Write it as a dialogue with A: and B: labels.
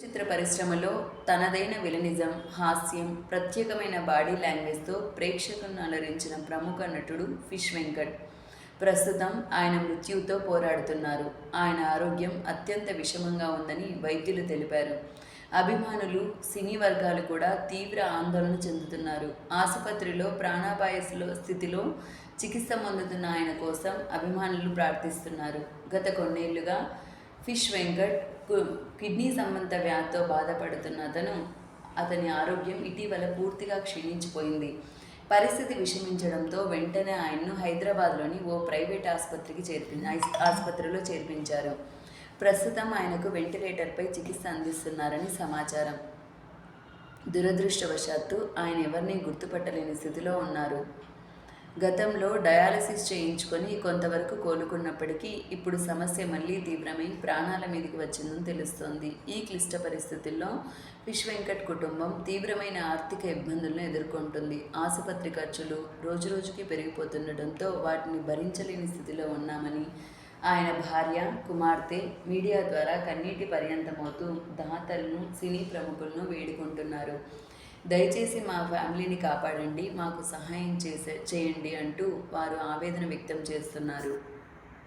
A: చిత్ర పరిశ్రమలో తనదైన విలనిజం హాస్యం ప్రత్యేకమైన బాడీ లాంగ్వేజ్తో ప్రేక్షకులను అలరించిన ప్రముఖ నటుడు ఫిష్ వెంకట్. ప్రస్తుతం ఆయన మృత్యువుతో పోరాడుతున్నారు. ఆయన ఆరోగ్యం అత్యంత విషమంగా ఉందని వైద్యులు తెలిపారు. అభిమానులు సినీ వర్గాలు కూడా తీవ్ర ఆందోళన చెందుతున్నారు. ఆసుపత్రిలో ప్రాణాపాయ స్థితిలో చికిత్స పొందుతున్న ఆయన కోసం అభిమానులు ప్రార్థిస్తున్నారు. గత కొన్నేళ్ళుగా ఫిష్ వెంకట్ కిడ్నీ సంబంధ వ్యాధితో బాధపడుతున్న అతను అతని ఆరోగ్యం ఇటీవల పూర్తిగా క్షీణించిపోయింది. పరిస్థితి విషమించడంతో వెంటనే ఆయన్ను హైదరాబాద్లోని ఓ ప్రైవేట్ ఆసుపత్రికి చేర్పి ఆసుపత్రిలో చేర్పించారు. ప్రస్తుతం ఆయనకు వెంటిలేటర్పై చికిత్స అందిస్తున్నారని సమాచారం. దురదృష్టవశాత్తు ఆయన ఎవరిని గుర్తుపట్టలేని స్థితిలో ఉన్నారు. గతంలో డయాలసిస్ చేయించుకొని కొంతవరకు కోలుకున్నప్పటికీ ఇప్పుడు సమస్య మళ్ళీ తీవ్రమై ప్రాణాల మీదకి వచ్చిందని తెలుస్తోంది. ఈ క్లిష్ట పరిస్థితుల్లో విష్ వెంకట్ కుటుంబం తీవ్రమైన ఆర్థిక ఇబ్బందులను ఎదుర్కొంటుంది. ఆసుపత్రి ఖర్చులు రోజురోజుకి పెరిగిపోతుండటంతో వాటిని భరించలేని స్థితిలో ఉన్నామని ఆయన భార్య కుమార్తె మీడియా ద్వారా కన్నీటి పర్యంతమవుతూ దాతలను సినీ ప్రముఖులను వేడుకుంటున్నారు. దయచేసి మా ఫ్యామిలీని కాపాడండి మాకు సహాయం చేసే చేయండి అంటూ వారు ఆవేదన వ్యక్తం చేస్తున్నారు.